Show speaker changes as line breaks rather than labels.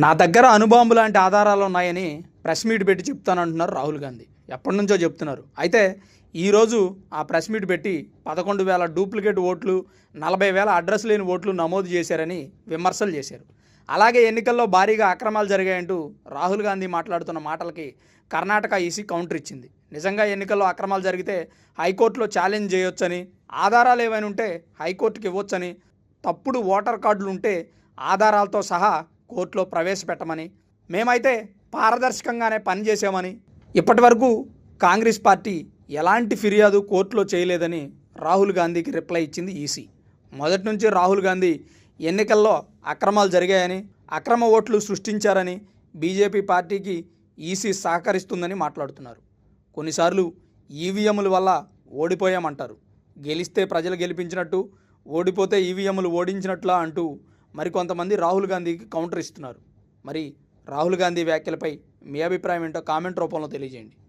నా దగ్గర అనుబాంబు లాంటి ఆధారాలు ఉన్నాయని ప్రెస్ మీట్ పెట్టి చెప్తానంటున్నారు రాహుల్ గాంధీ. ఎప్పటి నుంచో చెప్తున్నారు. అయితే ఈరోజు ఆ ప్రెస్ మీట్ పెట్టి పదకొండు వేల డూప్లికేట్ ఓట్లు నలభై వేల అడ్రస్ లేని ఓట్లు నమోదు చేశారని విమర్శలు చేశారు. అలాగే ఎన్నికల్లో భారీగా అక్రమాలు జరిగాయంటూ రాహుల్ గాంధీ మాట్లాడుతున్న మాటలకి కర్ణాటక ఈసీ కౌంటర్ ఇచ్చింది. నిజంగా ఎన్నికల్లో అక్రమాలు జరిగితే హైకోర్టులో ఛాలెంజ్ చేయొచ్చని ఆధారాలు ఏమైనా ఉంటే హైకోర్టుకి ఇవ్వొచ్చని తప్పుడు ఓటర్ కార్డులు ఉంటే ఆధారాలతో సహా కోర్టులో ప్రవేశపెట్టమని మేమైతే పారదర్శకంగానే పనిచేసామని ఇప్పటి వరకు కాంగ్రెస్ పార్టీ ఎలాంటి ఫిర్యాదు కోర్టులో చేయలేదని రాహుల్ గాంధీకి రిప్లై ఇచ్చింది ఈసీ. మొదటి నుంచి రాహుల్ గాంధీ ఎన్నికల్లో అక్రమాలు జరిగాయని అక్రమ ఓట్లు సృష్టించారని బీజేపీ పార్టీకి ఈసీ సహకరిస్తుందని మాట్లాడుతున్నారు. కొన్నిసార్లు ఈవీఎంల వల్ల ఓడిపోయామంటారు. గెలిస్తే ప్రజలు గెలిపించినట్టు ఓడిపోతే ఈవీఎంలు ఓడించినట్లా అంటూ మరికొంతమంది రాహుల్ గాంధీకి కౌంటర్ ఇస్తున్నారు. మరి రాహుల్ గాంధీ వ్యాఖ్యలపై మీ అభిప్రాయం ఏంటో కామెంట్ రూపంలో తెలియజేయండి.